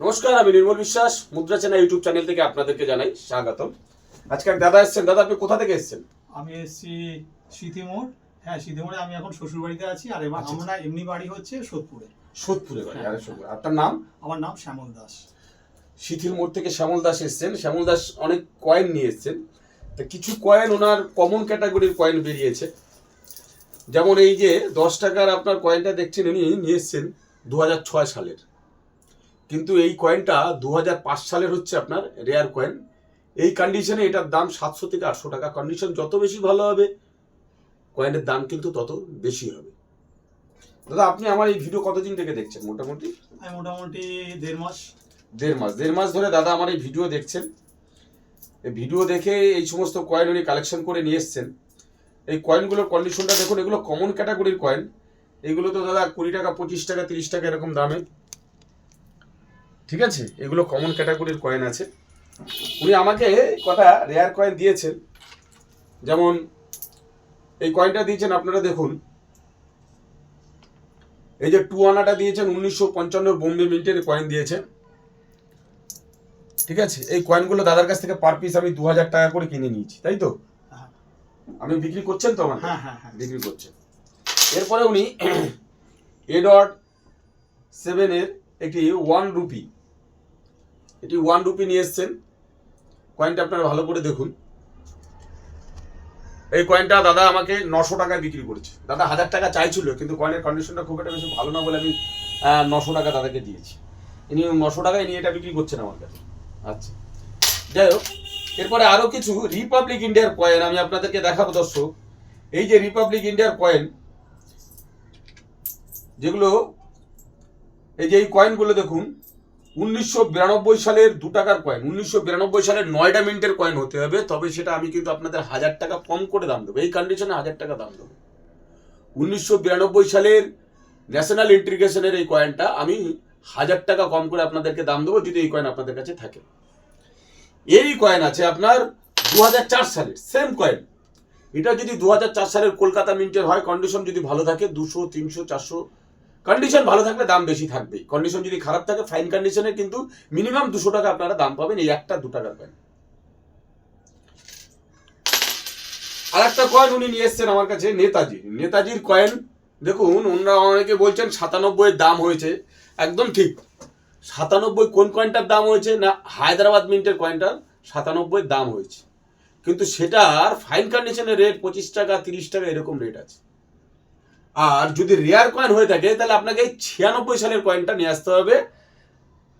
নমস্কার আমি নির্মল বিশ্বাস। মুদ্রা চেনা ইউটিউব চ্যানেল থেকে আপনাদেরকে জানাই স্বাগতম। আজকে এক দাদা এসেছেন। দাদা আপনি কোথা থেকে এসেছেন? আমি এসেছি স্মৃতিমোড় হ্যাঁ স্মৃতিমোড়ে আমি এখন শ্বশুর বাড়িতে আছি আর এবার আচ্ছা। আমরা এমনি বাড়ি হচ্ছে সোদপুরে। সোদপুরে বাড়ি হ্যাঁ। আরে সোদপুর। আপনার নাম? আমার নাম শ্যামল দাস। শিথিল মোড় থেকে শ্যামল দাস এসেছেন। শ্যামল দাস অনেক কয়েন নিয়ে এসছেন। তা কিছু কয়েন ওনার কমন ক্যাটাগরির কয়েন বেরিয়েছে। যেমন এই যে দশ টাকার আপনার কয়েনটা দেখছেন উনি নিয়ে এসছেন দু ছয় সালের। কিন্তু এই কয়েনটা দু পাঁচ সালের হচ্ছে আপনার রেয়ার কয়েন এই কন্ডিশনে এটার দাম সাতশো থেকে আটশো টাকা। কন্ডিশন যত বেশি ভালো হবে কয়েনের দাম কিন্তু তত বেশি হবে। দাদা আপনি আমার এই ভিডিও কতদিন থেকে দেখছেন মোটামুটি? আমি মোটামুটি দেড় মাস। দেড় মাস। দেড় মাস ধরে দাদা আমার এই ভিডিও দেখছেন। এই ভিডিও দেখে এই সমস্ত কয়েন উনি কালেকশন করে নিয়ে এসছেন। এই কয়েনগুলোর কন্ডিশনটা দেখুন এগুলো কমন ক্যাটাগরির কয়েন এগুলো তো দাদা কুড়ি টাকা পঁচিশ টাকা তিরিশ টাকা এরকম দামে। ঠিক আছে? এগুলো কমন ক্যাটাগরির কয়েন আছে। উনি আমাকে কথা রেয়ার কয়েন দিয়েছেন। যেমন এই কয়েনটা দিয়েছেন আপনারা দেখুন। এই যে টু আনাটা দিয়েছেন উনিশশো পঞ্চান্ন বোম্বে মিন্টের কয়েন দিয়েছেন। ঠিক আছে? এই কয়েনগুলো দাদার কাছ থেকে পার পিস আমি দু হাজার টাকা করে কিনে নিয়েছি তাই তো? হ্যাঁ। আমি বিক্রি করছেন তো আমার হ্যাঁ হ্যাঁ হ্যাঁ। বিক্রি করছেন। এরপরে উনি এ ডট সেভেনের একটি ওয়ান রুপি এটি ওয়ান রুপি নিয়ে এসছেন। কয়েনটা আপনারা ভালো করে দেখুন। এই কয়েনটা দাদা আমাকে নশো টাকায় বিক্রি করেছে। দাদা হাজার টাকা চাইছিল, কিন্তু কয়েনের কন্ডিশনটা খুব একটা বেশি ভালো না বলে আমি নশো টাকা দাদাকে দিয়েছি। ইনি নশো টাকায় নিয়ে এটা বিক্রি করছেন আমার কাছে। আচ্ছা। যাই হোক, এরপরে আরও কিছু রিপাবলিক ইন্ডিয়ার কয়েন আমি আপনাদেরকে দেখাবো দর্শক। এই যে রিপাবলিক ইন্ডিয়ার কয়েন যেগুলো, এই যে এই কয়েনগুলো দেখুন। উনিশশো বিরানব্বই সালের দু টাকার কয়েন উনিশশো বিরানব্বই সালের নয়টা মিনিটের কয়েন হতে হবে, তবে সেটা আমি কিন্তু আপনাদের হাজার টাকা কম করে দাম দেবো, এই কন্ডিশনে হাজার টাকা দাম দেবো। উনিশশো বিরানব্বই সালের ন্যাশনাল ইন্টিগ্রেশনের এই কয়েনটা আমি হাজার টাকা কম করে আপনাদেরকে দাম দেবো, যদি এই কয়েন আপনাদের কাছে থাকে। এই কয়েন আছে আপনার দু হাজার চার সালের সেম কয়েন এটা যদি দু হাজার চার সালের কলকাতা মিন্টের হয় কন্ডিশন যদি ভালো থাকে, দুশো, তিনশো, চারশো কন্ডিশন ভালো থাকলে দাম বেশি থাকবেই। কন্ডিশন যদি খারাপ থাকে ফাইন কন্ডিশনে কিন্তু মিনিমাম দুশো টাকা আপনারা দাম পাবেন, এই একটা দু টাকার কয়েন আর একটা কয়েন উনি নিয়ে এসছেন আমার কাছে, নেতাজি। নেতাজির কয়েন দেখুন, ওনারা অনেকে বলছেন সাতানব্বই দাম হয়েছে। একদম ঠিক। সাতানব্বই কোন কয়েনটার দাম হয়েছে না হায়দ্রাবাদ মিন্টের কয়েনটার সাতানব্বই দাম হয়েছে। কিন্তু সেটার ফাইন কন্ডিশনের রেট পঁচিশ টাকা, তিরিশ টাকা এরকম রেট আছে। আর যদি রেয়ার কয়েন হয়ে থাকে, তাহলে আপনাকে এই ছিয়ানব্বই সালের কয়েনটা নিয়ে আসতে হবে।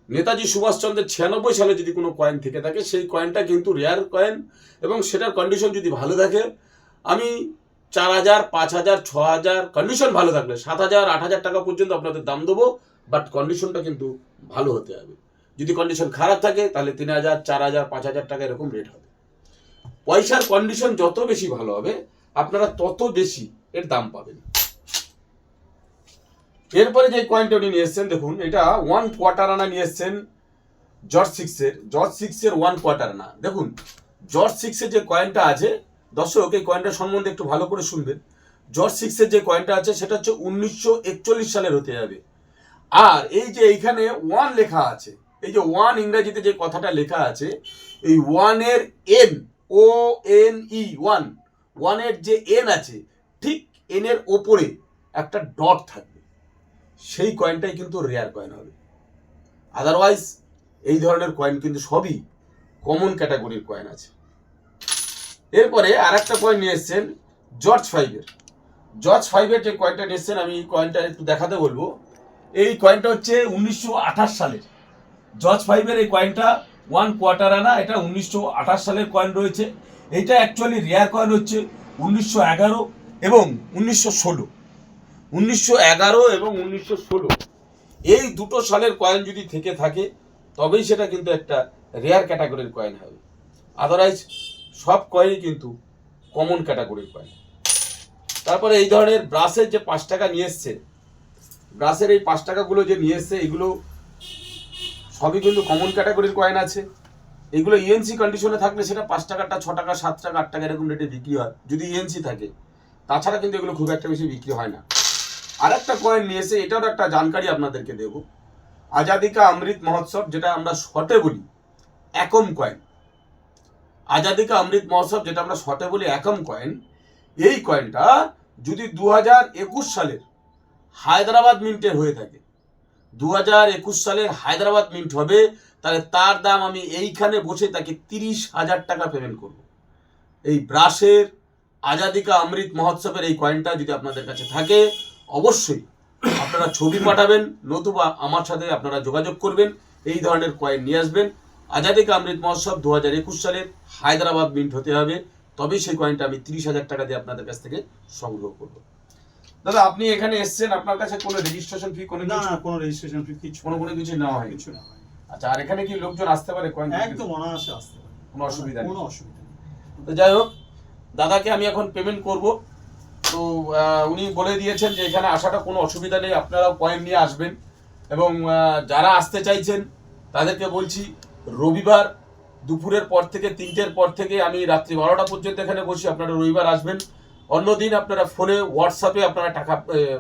নেতাজি সুভাষচন্দ্রের ছিয়ানব্বই সালে যদি কোনো কয়েন থেকে থাকে, সেই কয়েনটা কিন্তু রেয়ার কয়েন এবং সেটার কন্ডিশন যদি ভালো থাকে, আমি চার হাজার, পাঁচ হাজার, ছ হাজার কন্ডিশন ভালো থাকলে, সাত হাজার, আট হাজার টাকা পর্যন্ত আপনাদের দাম দেবো বাট কন্ডিশনটা কিন্তু ভালো হতে হবে। যদি কন্ডিশন খারাপ থাকে, তাহলে তিন হাজার, চার হাজার, পাঁচ হাজার টাকা এরকম রেট হবে। পয়সার কন্ডিশন যত বেশি ভালো হবে, আপনারা তত বেশি এর দাম পাবেন। এরপরে যে কয়েনটা উনি নিয়ে এসছেন, দেখুন, এটা ওয়ান কোয়ার্টার আনা নিয়ে এসছেন জর্জ সিক্সের জর্জ সিক্সের ওয়ান কোয়ার্টার আনা। দেখুন জর্জ সিক্সের যে কয়েনটা আছে, দর্শক, এই কয়েনটা সম্বন্ধে একটু ভালো করে শুনবেন। জর্জ সিক্সের যে কয়েনটা আছে, সেটা হচ্ছে উনিশশো একচল্লিশ সালের হতে যাবে। আর এই যে এইখানে ওয়ান লেখা আছে, এই যে ওয়ান ইংরাজিতে যে কথাটা লেখা আছে, এই ওয়ানের N O N E one ওয়ানের যে এন আছে, ঠিক এনের ওপরে একটা ডট থাকবে। সেই কয়েনটাই কিন্তু রেয়ার কয়েন হবে। আদারওয়াইজ এই ধরনের কয়েন কিন্তু সবই কমন ক্যাটাগরির কয়েন আছে। এরপরে আর একটা কয়েন নিয়ে এসছেন জর্জ ফাইভের জর্জ ফাইভের যে কয়েনটা নিয়ে এসছেন, আমি কয়েনটা একটু দেখাতে বলব। এই কয়েনটা হচ্ছে উনিশশো আঠাশ সালের। জর্জ ফাইভের এই কয়েনটা ওয়ান কোয়ার্টার আনা, এটা উনিশশো আঠাশ সালের কয়েন রয়েছে। এটা অ্যাকচুয়ালি রেয়ার কয়েন হচ্ছে উনিশশো এগারো এবং উনিশশো ষোলো। উনিশশো এগারো এবং উনিশশো ষোলো। এই দুটো সালের কয়েন যদি থেকে থাকে, তবেই সেটা কিন্তু একটা রেয়ার ক্যাটাগরির কয়েন হবে। আদারওয়াইজ সব কয়েনই কিন্তু কমন ক্যাটাগরির কয়েন তারপরে এই ধরনের ব্রাশের যে পাঁচ টাকা নিয়ে এসছে, ব্রাশের এই পাঁচ টাকাগুলো যে নিয়ে এসছে, এগুলো সবই কিন্তু কমন ক্যাটাগরির কয়েন আছে। এগুলো ইএনসি কন্ডিশনে থাকলে সেটা পাঁচ টাকাটা, ছ টাকা, সাত টাকা, আট টাকা এরকম রেটে বিক্রি হয়। যদি ইএনসি থাকে, তাছাড়া কিন্তু এগুলো খুব একটা বেশি বিক্রি হয় না। আর একটা কয়েন নিয়ে এসে এটারও একটা জানকারি আপনাদেরকে দেবো। আজাদিকা অমৃত মহোৎসব, যেটা আমরা শর্টে বলি, একম কয়েন আজাদিকা অমৃত মহোৎসব, যেটা আমরা শর্টে বলি একম কয়েন এই কয়েনটা যদি দু একুশ সালের হায়দ্রাবাদ মিন্টের হয়ে থাকে দু হাজার একুশ সালের হায়দ্রাবাদ মিন্ট হবে, তাহলে তার দাম আমি এইখানে বসে তাকে তিরিশ হাজার টাকা পেমেন্ট করব। এই ব্রাশের আজাদিকা অমৃত মহোৎসবের এই কয়েনটা যদি আপনাদের কাছে থাকে অবশ্যই আপনারা ছবি পাঠাবেন নতুবা আমার সাথে আপনারা যোগাযোগ করবেন এই ধরনের কয়েন নিয়ে আসবেন। আজাদিকা অমৃত মহোৎসব দু হাজার একুশ সালের হায়দ্রাবাদ মিন্ট হতে হবে তবেই সেই কয়েনটা আমি তিরিশ হাজার টাকা দিয়ে আপনাদের কাছ থেকে সংগ্রহ করব। দাদা আপনি এখানে এসেছেন আপনার কাছে কোনো রেজিস্ট্রেশন ফি কোনো না কোনো রেজিস্ট্রেশন ফি কিছু কোনো কোনো কিছু নেওয়া হয় কিছু না আচ্ছা আর এখানে কি লোকজন আসতে পারে কয়েন? একদম অনায়াসে আসতে পারে। কোনো অসুবিধা নেই। কোনো অসুবিধা নেই। তো যাই হোক দাদাকে আমি এখন পেমেন্ট করব। তো উনি বলে দিয়েছেন যে এখানে আসাটা কোনো অসুবিধা নেই, আপনারাও কয়েন নিয়ে আসবেন। এবং যারা আসতে চাইছেন, তাদেরকে বলছি, রবিবার দুপুরের পর থেকে, তিনটের পর থেকে আমি রাত্রি বারোটা পর্যন্ত এখানে বসি, আপনারা রবিবার আসবেন। অন্যদিন আপনারা ফোনে, হোয়াটসঅ্যাপে আপনারা টাকা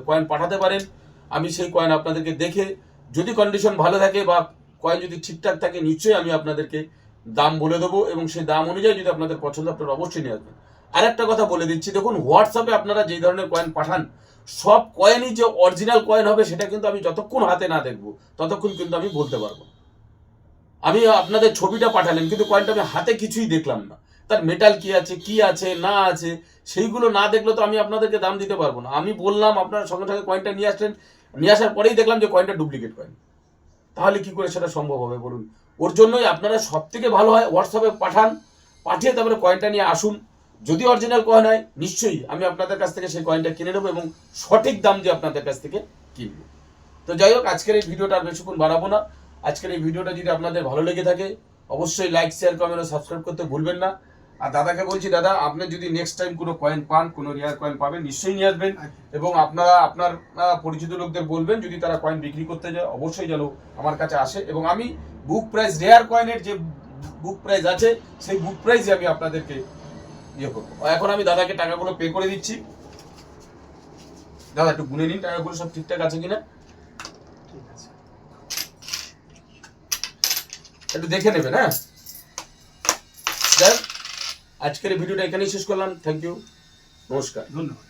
কয়েন পাঠাতে পারেন। আমি সেই কয়েন আপনাদেরকে দেখে, যদি কন্ডিশন ভালো থাকে বা কয়েন যদি ঠিকঠাক থাকে, নিশ্চয়ই আমি আপনাদেরকে দাম বলে দেবো এবং সেই দাম অনুযায়ী যদি আপনাদের পছন্দ, আপনারা অবশ্যই নিয়ে আসবেন। আরেকটা কথা বলে দিচ্ছি, দেখুন হোয়াটসঅ্যাপে আপনারা যেই ধরনের কয়েন পাঠান, সব কয়েনই যে অরিজিনাল কয়েন হবে, সেটা কিন্তু আমি যতক্ষণ হাতে না দেখব, ততক্ষণ কিন্তু আমি বলতে পারব। আমি আপনাদের ছবিটা পাঠালেন কিন্তু কয়েনটা আমি হাতে কিছুই দেখলাম না। তার মেটাল কি আছে কি আছে, না আছে, সেইগুলো না দেখলে তো আমি আপনাদেরকে দাম দিতে পারব না। আমি বললাম, আপনারা সঙ্গে সঙ্গে কয়েনটা নিয়ে আসলেন, নিয়ে আসার পরেই দেখলাম যে কয়েনটা ডুপ্লিকেট কয়েন তাহলে কি করে সেটা সম্ভব হবে বলুন? ওর জন্যই আপনারা সব থেকে ভালো হয় হোয়াটসঅ্যাপে পাঠান, পাঠিয়ে তারপরে কয়েনটা নিয়ে আসুন। যদি অরিজিনাল কয়েন হয় নিশ্চয়ই আমি আপনাদের কাছ থেকে সেই কয়েনটা কিনে নেব এবং সঠিক দাম দিয়ে আপনাদের কাছ থেকে কিনবো। তো যাই হোক আজকের এই ভিডিওটা আর বেশিক্ষণ বাড়াবো না। আজকের এই ভিডিওটা যদি আপনাদের ভালো লেগে থাকে অবশ্যই লাইক শেয়ার কমেন্ট ও সাবস্ক্রাইব করতে ভুলবেন না। আর দাদাকে বলছি দাদা আপনি যদি নেক্সট টাইম কোনো কয়েন পান কোনো রেয়ার কয়েন পাবেন নিশ্চয়ই নিয়ে আসবেন। এবং আপনারা আপনার পরিচিত লোকদের বলবেন যদি তারা কয়েন বিক্রি করতে যায় অবশ্যই যেন আমার কাছে আসে। এবং আমি বুক প্রাইস রেয়ার কয়েনের যে বুক প্রাইস আছে সেই বুক প্রাইসে আমি আপনাদেরকে ইয়ে করব। এখন আমি দাদাকে টাকাগুলো পে করে দিচ্ছি। দাদা একটু গুনে নিন টাকাগুলো সব ঠিকঠাক আছে কিনা? একটু দেখে নেবেন হ্যাঁ? যাই আজকের ভিডিওটা এখানেই শেষ করলাম। থ্যাংক ইউ নমস্কার। ধন্যবাদ।